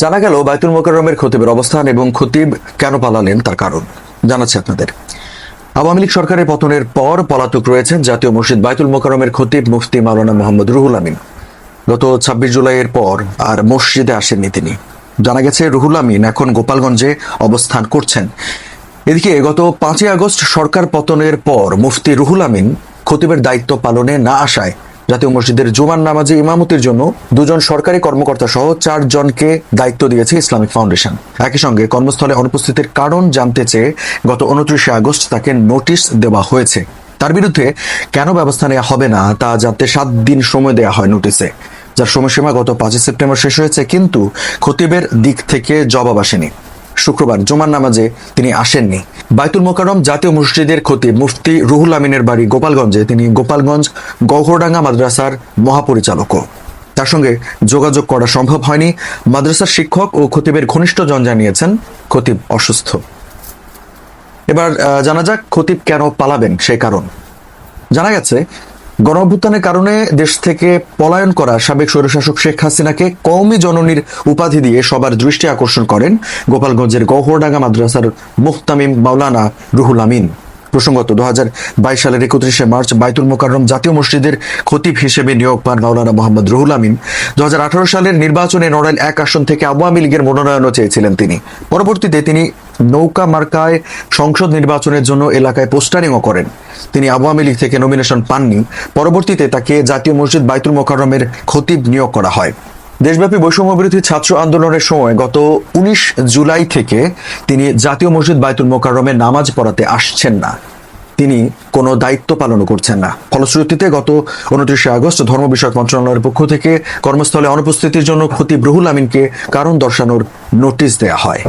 জানা গেল বাইতুল মোকাররমের খতিবের অবস্থান এবং খতিব কেন পালালেন তার কারণ। জানাচ্ছি আপনাদের। আওয়ামী লীগ সরকারের পতনের পর পলাতক রয়েছেন জাতীয় মসজিদ বাইতুল মোকাররমের খতিব মুফতি মাওলানা মোহাম্মদ রুহুল আমিন। গত ছাব্বিশ জুলাইয়ের পর আর মসজিদে আসেননি তিনি। জানা গেছে, রুহুল আমিন এখন গোপালগঞ্জে অবস্থান করছেন। এদিকে গত পাঁচই আগস্ট সরকার পতনের পর মুফতি রুহুল আমিন খতিবের দায়িত্ব পালনে না আসায় জাতীয় মসজিদের জুমার নামাজে ইমামতির জন্য দুজন সরকারি কর্মকর্তা সহ চারজনকে দায়িত্ব দিয়েছে ইসলামিক ফাউন্ডেশন। একই সঙ্গে কর্মস্থলে অনুপস্থিতির কারণ জানতে চেয়ে গত উনত্রিশে আগস্ট তাকে নোটিশ দেওয়া হয়েছে। তার বিরুদ্ধে কেন ব্যবস্থা নেওয়া হবে না তা জানতে সাত দিন সময় দেওয়া হয় নোটিশে। যার সময়সীমা গত পাঁচই সেপ্টেম্বর শেষ হয়েছে, কিন্তু খতিবের দিক থেকে জবাব আসেনি। শুক্রবার জুমার নামাজে তিনি আসেননি। বাইতুল মোকারম জাতীয় মসজিদের খতিব মুফতি রুহুল আমিনের বাড়ি গোপালগঞ্জে তিনি গোপালগঞ্জ গহরডাঙ্গা মাদ্রাসার মহাপরিচালকও। তার সঙ্গে যোগাযোগ করা সম্ভব হয়নি। মাদ্রাসার শিক্ষক ও খতিবের ঘনিষ্ঠ ঘনিষ্ঠজন জানিয়েছেন, খতিব অসুস্থ। এবার জানা যাক খতিব কেন পালাবেন সেই কারণ। জানা গেছে গণ অভ্যুত্থানের কারণে দেশ থেকে পলায়ন করা সাবেক স্বৈরশাসক শেখ হাসিনাকে কওমি জননীর উপাধি দিয়ে সবার দৃষ্টি আকর্ষণ করেন গোপালগঞ্জের গহরডাঙ্গা মাদ্রাসার মুহতামিম মাওলানা রুহুল আমিন। প্রসঙ্গত দু হাজার বাইশ সালের একত্রিশে মার্চ বাইতুল মোকাররম জাতীয় মসজিদের খতিব হিসেবে নিয়োগ পান মাওলানা মোহাম্মদ রুহুল আমিন। দু হাজার আঠারো সালের নির্বাচনে নড়াইল এক আসন থেকে আওয়ামী লীগের মনোনয়নও চেয়েছিলেন তিনি। পরবর্তীতে তিনি নৌকা মার্কায় সংসদ নির্বাচনের জন্য এলাকায় পোস্টারিংও করেন। তিনি আওয়ামী লীগ থেকে নমিনেশন পাননি। পরবর্তীতে তাকে জাতীয় মসজিদ বাইতুল মোকাররমের খতিব নিয়োগ করা হয়। দেশব্যাপী বৈষম্য বিরোধী ছাত্র আন্দোলনের সময় গত উনিশ জুলাই থেকে তিনি জাতীয় মসজিদ বাইতুল মোকাররমে নামাজ পড়াতে আসছেন না। তিনি কোনো দায়িত্ব পালনও করছেন না। ফলশ্রুতিতে গত উনত্রিশে আগস্ট ধর্ম বিষয়ক মন্ত্রণালয়ের পক্ষ থেকে কর্মস্থলে অনুপস্থিতির জন্য খতিব রুহুল আমিনকে কারণ দর্শানোর নোটিশ দেয়া হয়।